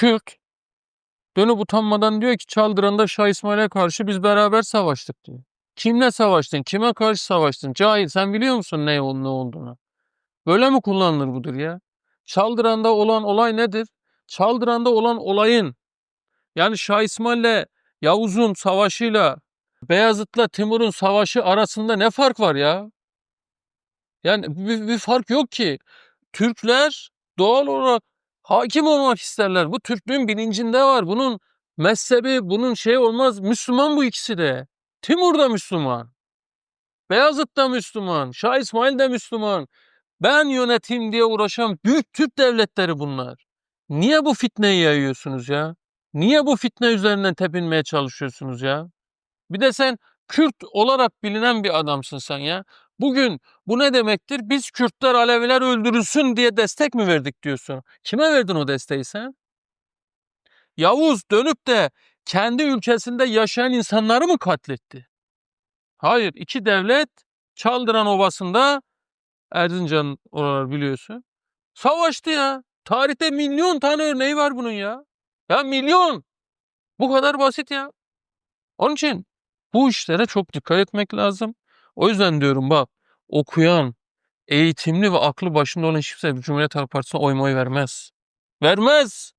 Kürt dönüp utanmadan diyor ki Çaldıran'da Şah İsmail'e karşı biz beraber savaştık diyor. Kimle savaştın? Kime karşı savaştın? Cahil sen biliyor musun ne, ne olduğunu? Böyle mi kullanılır budur ya? Çaldıran'da olan olay nedir? Çaldıran'da olan olayın yani Şah İsmail'le Yavuz'un savaşıyla Beyazıt'la Timur'un savaşı arasında ne fark var ya? Yani bir, bir fark yok ki. Türkler doğal olarak hakim olmak isterler. Bu Türklüğün bilincinde var. Bunun mezhebi, bunun şey olmaz. Müslüman bu ikisi de. Timur da Müslüman. Beyazıt da Müslüman. Şah İsmail de Müslüman. Ben yöneteyim diye uğraşan büyük Türk devletleri bunlar. Niye bu fitneyi yayıyorsunuz ya? Niye bu fitne üzerinden tepinmeye çalışıyorsunuz ya? Bir de sen Kürt olarak bilinen bir adamsın sen ya. Bugün bu ne demektir? Biz Kürtler Aleviler öldürülsün diye destek mi verdik diyorsun? Kime verdin o desteği sen? Yavuz dönüp de kendi ülkesinde yaşayan insanları mı katletti? Hayır, iki devlet Çaldıran Ovası'nda Erzincan oralar biliyorsun. Savaştı ya. Tarihte milyon tane örneği var bunun ya. Ya milyon. Bu kadar basit ya. Onun için bu işlere çok dikkat etmek lazım. O yüzden diyorum bak okuyan, eğitimli ve aklı başında olan hiç kimse Cumhuriyet Halk Partisi'ne oy moy vermez. Vermez.